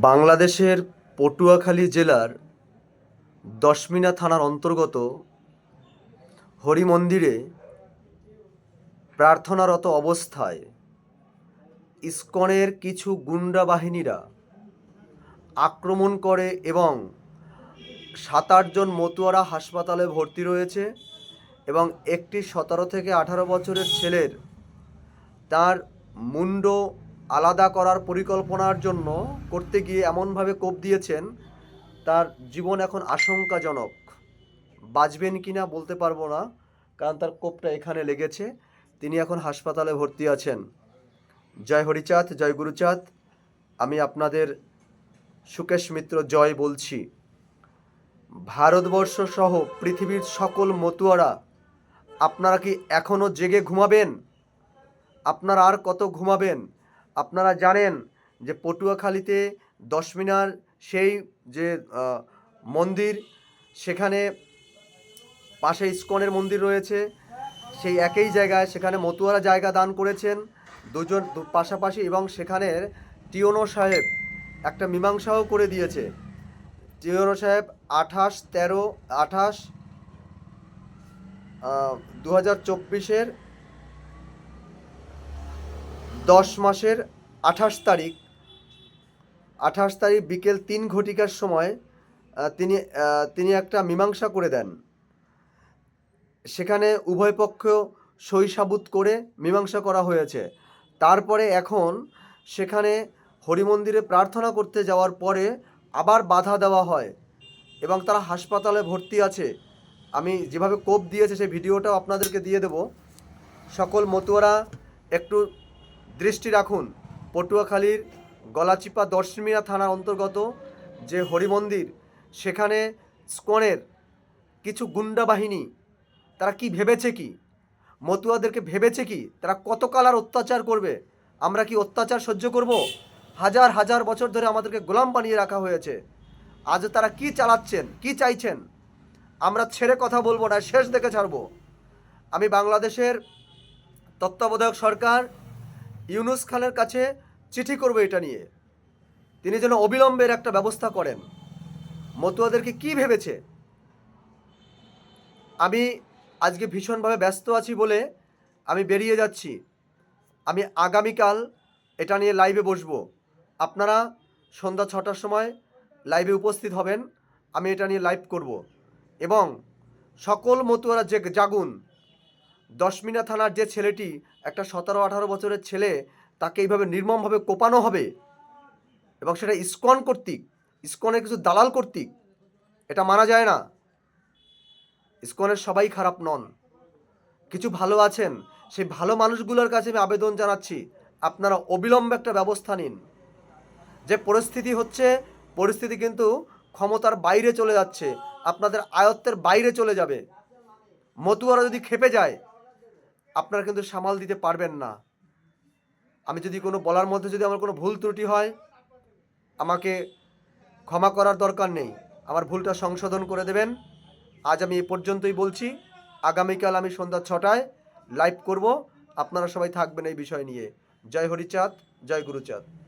বাংলাদেশের পটুয়াখালী জেলার দশমিনা থানার অন্তর্গত হরি মন্দিরে প্রার্থনারত অবস্থায় ইস্কনের কিছু গুন্ডা বাহিনীরা আক্রমণ করে এবং সাত আটজন মতুয়ারা হাসপাতালে ভর্তি রয়েছে এবং একটি সতেরো থেকে আঠারো বছরের ছেলের তার মুন্ড আলাদা করার পরিকল্পনার জন্য করতে গিয়ে এমনভাবে কোপ দিয়েছেন, তার জীবন এখন আশঙ্কাজনক। বাঁচবেন কি না বলতে পারব না, কারণ তার কোপটা এখানে লেগেছে। তিনি এখন হাসপাতালে ভর্তি আছেন। জয় হরিচাঁদ, জয় গুরুচাঁদ। আমি আপনাদের সুকেশ মিত্র জয় বলছি। ভারতবর্ষ সহ পৃথিবীর সকল মতুয়ারা, আপনারা কি এখনও জেগে ঘুমাবেন? আপনারা আর কত ঘুমাবেন? আপনারা জানেন যে পটুয়াখালীতে দশমিনার সেই যে মন্দির, সেখানে পাশে ইস্কনের মন্দির রয়েছে। সেই একই জায়গায় সেখানে মতুয়ারা জায়গা দান করেছেন দুজন পাশাপাশি এবং সেখানের টিওনো সাহেব একটা মীমাংসাও করে দিয়েছে। টিওনো সাহেব আঠাশ, তেরো, আঠাশ দু হাজার চব্বিশের দশ মাসের আঠাশ তারিখ আঠাশ তারিখ বিকেল তিন ঘটিকার সময় তিনি তিনি একটা মীমাংসা করে দেন। সেখানে উভয় পক্ষ সই সাবুত করে মীমাংসা করা হয়েছে। তারপরে এখন সেখানে হরিমন্দিরে প্রার্থনা করতে যাওয়ার পরে আবার বাধা দেওয়া হয় এবং তারা হাসপাতালে ভর্তি আছে। আমি যেভাবে কোপ দিয়েছে সেই ভিডিওটাও আপনাদেরকে দিয়ে দেব। সকল মতুয়ারা একটু দৃষ্টি রাখুন। পটুয়াখালীর গলাচিপা দশমিয়া থানার অন্তর্গত যে হরিমন্দির, সেখানে স্কনের কিছু গুন্ডা বাহিনী, তারা কি ভেবেছে কি? মতুয়াদেরকে ভেবেছে কি? তারা কতকাল আর অত্যাচার করবে? আমরা কি অত্যাচার সহ্য করব? হাজার হাজার বছর ধরে আমাদেরকে গোলাম বানিয়ে রাখা হয়েছে। আজ তারা কি চালাচ্ছেন? কি চাইছেন? আমরা ছেড়ে কথা বলব না, শেষ দেখে ছাড়বো। আমি বাংলাদেশের তত্ত্বাবধায়ক সরকার ইউনুস খানের কাছে চিঠি করব এটা নিয়ে। তিনি যেন অবিলম্বের একটা ব্যবস্থা করেন। মতুয়াদেরকে কি ভেবেছে? আমি আজকে ভীষণভাবে ব্যস্ত আছি বলে আমি বেরিয়ে যাচ্ছি। আমি আগামীকাল এটা নিয়ে লাইভে বসবো। আপনারা সন্ধ্যা ছটার সময় লাইভে উপস্থিত হবেন। আমি এটা নিয়ে লাইভ করব। এবং সকল মতুয়ারা যে জাগুন, দশমিনা থানার যে ছেলেটি একটা সতেরো আঠারো বছরের ছেলে তাকে এইভাবে নির্মমভাবে কোপানো হবে এবং সেটা ইস্কন কর্তৃক, ইস্কনের কিছু দালাল কর্তৃক, এটা মানা যায় না। ইস্কনের সবাই খারাপ নন। কিছু ভালো আছেন, সেই ভালো মানুষগুলোর কাছে আমি আবেদন জানাচ্ছি, আপনারা অবিলম্বে একটা ব্যবস্থা নিন। যে পরিস্থিতি হচ্ছে, পরিস্থিতি কিন্তু ক্ষমতার বাইরে চলে যাচ্ছে, আপনাদের আয়ত্তের বাইরে চলে যাবে। মতুয়ারা যদি খেপে যায় আপনারা কিন্তু সামাল দিতে পারবেন না। আমি যদি কোনো বলার মধ্যে যদি আমার কোনো ভুল ত্রুটি হয়, আমাকে ক্ষমা করার দরকার নেই। আমার ভুলটা সংশোধন করে দেবেন। আজ আমি এ পর্যন্তই বলছি। আগামীকাল আমি সন্ধ্যা ছটায় লাইভ করব। আপনারা সবাই থাকবেন এই বিষয় নিয়ে। জয় হরিচাঁদ, জয় গুরুচাঁদ।